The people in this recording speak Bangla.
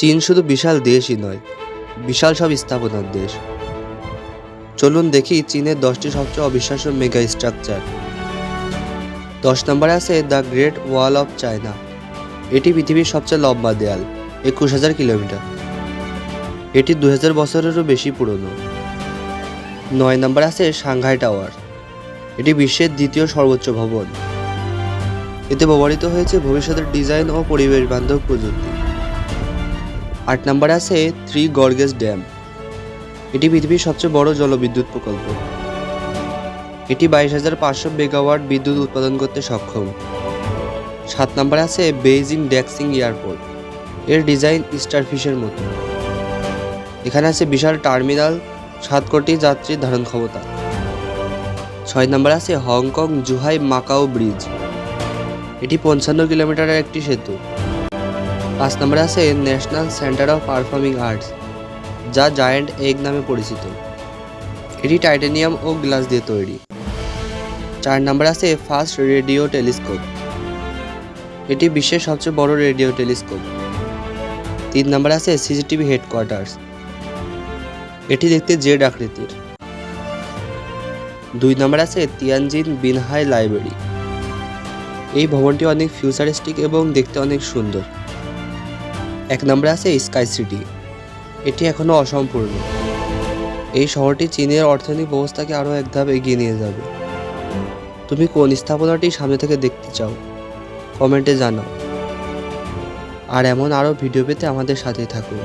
চীন শুধু বিশাল দেশই নয়, বিশাল সব স্থাপনার দেশ। চলুন দেখি চীনের দশটি সবচেয়ে অবিশ্বাস্য মেগা স্ট্রাকচার দশ নম্বরে আছে the great wall of China এটি পৃথিবীর সবচেয়ে লম্বা দেয়াল, একুশ হাজার কিলোমিটার। এটি দু হাজার বছরেরও বেশি পুরনো। নয় নম্বর আছে সাংঘাই টাওয়ার এটি বিশ্বের দ্বিতীয় সর্বোচ্চ ভবন। এতে ব্যবহৃত হয়েছে ভবিষ্যতের ডিজাইন ও পরিবেশ বান্ধব প্রযুক্তি। আট নম্বরে আছে থ্রি গর্গেস ড্যাম। এটি পৃথিবীর সবচেয়ে বড় জলবিদ্যুৎ প্রকল্প। এটি বাইশ হাজার পাঁচশো মেগাওয়াট বিদ্যুৎ উৎপাদন করতে সক্ষম। সাত নম্বরে আছে বেইজিং ড্যাক্সিং এয়ারপোর্ট। এর ডিজাইন স্টারফিশের মতো। এখানে আছে বিশাল টার্মিনাল, সাত কোটি যাত্রীর ধারণ ক্ষমতা। ছয় নম্বরে আছে হংকং জুহাই মাকাও ব্রিজ। এটি পঞ্চান্ন কিলোমিটারের একটি সেতু। পাঁচ নম্বরে আছে national centre of performing arts যা জায়ান্ট এগ নামে পরিচিত। এটি টাইটানিয়াম ও গ্লাস দিয়ে তৈরি। চার নম্বরে আছে ফার্স্ট রেডিও টেলিস্কোপ এটি বিশ্বের সবচেয়ে বড় রেডিও টেলিস্কোপ। তিন নম্বরে আছে সিসিটিভি হেডকোয়ার্টার্স এটি দেখতে জেড আকৃতির। দুই নম্বরে আছে তিয়ানজিন বিনহাই লাইব্রেরি এই ভবনটি অনেক ফিউচারিস্টিক এবং দেখতে অনেক সুন্দর। এক নম্বরে আছে স্কাই সিটি। এটি এখনও অসম্পূর্ণ। এই শহরটি চীনের অর্থনৈতিক ব্যবস্থাকে আরও এক ধাপ এগিয়ে নিয়ে যাবে। তুমি কোন স্থাপনাটি সামনে থেকে দেখতে চাও? কমেন্টে জানাও। আর এমন আরও ভিডিও পেতে আমাদের সাথে থাকুন।